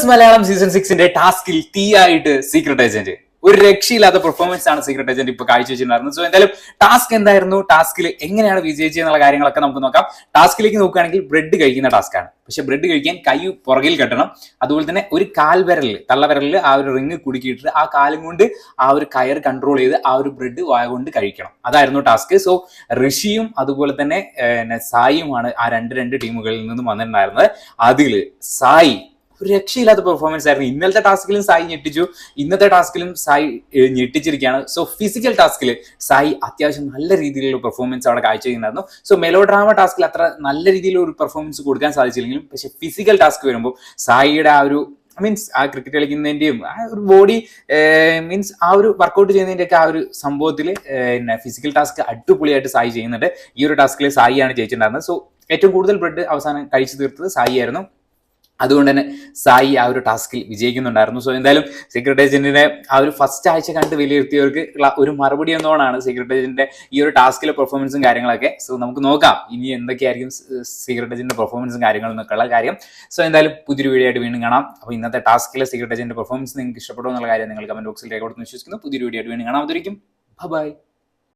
Bus Malayalam season സിക്സിന്റെ ടാസ്കിൽ ആയിട്ട് secret agent ഒരു രക്ഷയില്ലാത്ത പെർഫോമൻസ് ആണ് സീക്രട്ട് ഏജന്റ് ഇപ്പൊ കാഴ്ചവെച്ചിട്ടുണ്ടായിരുന്നത്. സോ എന്തായാലും ടാസ്ക് എന്തായിരുന്നു? ടാസ്കിൽ എങ്ങനെയാണ് വിജയിച്ചെന്നുള്ള കാര്യങ്ങളൊക്കെ നമുക്ക് നോക്കാം. ടാസ്കിലേക്ക് നോക്കുകയാണെങ്കിൽ ബ്രെഡ് കഴിക്കുന്ന ടാസ്ക്കാണ് പക്ഷെ ബ്രെഡ് കഴിക്കാൻ കൈ പുറകിൽ കെട്ടണം. അതുപോലെ തന്നെ ഒരു കാൽ വിരലിൽ തള്ളവിരലിൽ ആ ഒരു റിങ് കുടുക്കിയിട്ട് ആ കാലും കൊണ്ട് ആ ഒരു കയർ കൺട്രോൾ ചെയ്ത് ആ ഒരു ബ്രെഡ് വായ കൊണ്ട് കഴിക്കണം. അതായിരുന്നു ടാസ്ക് സോ ഋഷിയും അതുപോലെ തന്നെ സായിയുമാണ് ആ രണ്ട് രണ്ട് ടീമുകളിൽ നിന്നും വന്നിട്ടുണ്ടായിരുന്നത്. അതിൽ സായി ഒരു രക്ഷയില്ലാത്ത പെർഫോമൻസ് ആയിരുന്നു. ഇന്നലത്തെ ടാസ്കിലും സായി ഞെട്ടിച്ചു. ഇന്നത്തെ ടാസ്കിലും സായി ഞെട്ടിച്ചിരിക്കുകയാണ്. സോ ഫിസിക്കൽ ടാസ്കിൽ സായി അത്യാവശ്യം നല്ല രീതിയിലുള്ള പെർഫോമൻസ് അവിടെ കാഴ്ചവെക്കുന്നായിരുന്നു സോ മെലോ ഡ്രാമ ടാസ്കിൽ അത്ര നല്ല രീതിയിലുള്ള ഒരു പെർഫോമൻസ് കൊടുക്കാൻ സാധിച്ചില്ലെങ്കിലും പക്ഷെ ഫിസിക്കൽ ടാസ്ക് വരുമ്പോൾ സായിയുടെ ആ ഒരു മീൻസ് ആ ക്രിക്കറ്റ് കളിക്കുന്നതിന്റെയും ആ ഒരു ബോഡി മീൻസ് ആ ഒരു വർക്കൗട്ട് ചെയ്യുന്നതിന്റെ ഒക്കെ ആ ഒരു സംഭവത്തിൽ പിന്നെ ഫിസിക്കൽ ടാസ്ക് അടിപൊളിയായിട്ട് സായി ചെയ്യുന്നുണ്ട്. ഈ ഒരു ടാസ്കിൽ സായിയാണ് ജയിച്ചിട്ടുണ്ടായിരുന്നത്. സോ ഏറ്റവും കൂടുതൽ ബ്രെഡ് അവസാനം കഴിച്ചു തീർത്തത് സായി ആയിരുന്നു അതുകൊണ്ട് തന്നെ സായി ആ ഒരു ടാസ്കിൽ വിജയിക്കുന്നുണ്ടായിരുന്നു. സോ എന്തായാലും സീക്രട്ട് ഏജന്റിനെ ആ ഒരു ഫസ്റ്റ് ആഴ്ച കണ്ട് വിലയിരുത്തിയവർക്ക് ഒരു മറുപടി എന്നോണാണ് സീക്രട്ട് ഏജന്റിന്റെ ഈ ഒരു ടാസ്കിലെ പെർഫോമൻസും കാര്യങ്ങളൊക്കെ. സോ നമുക്ക് നോക്കാം ഇനി എന്തൊക്കെയായിരിക്കും സീക്രട്ട് ഏജന്റിന്റെ പെർഫോമൻസും കാര്യങ്ങളും എന്നൊക്കെയുള്ള കാര്യം. സോ എന്തായാലും പുതിയൊരു വീഡിയോ ആയിട്ട് വീണ്ടും കാണാം. അപ്പോൾ ഇന്നത്തെ ടാസ്കിലെ സീക്രട്ട് ഏജന്റിന്റെ പെർഫോമൻസ് നിങ്ങൾക്ക് ഇഷ്ടപ്പെടുമോ എന്നുള്ള കാര്യം നിങ്ങൾ കമന്റ് ബോക്സിൽ രേഖപ്പെടുത്തുന്നു വിശ്വസിക്കുന്നു. പുതിയൊരു വീഡിയോ ആയിട്ട് വീണ്ടും കാണാം. അതിരിക്കും ബൈ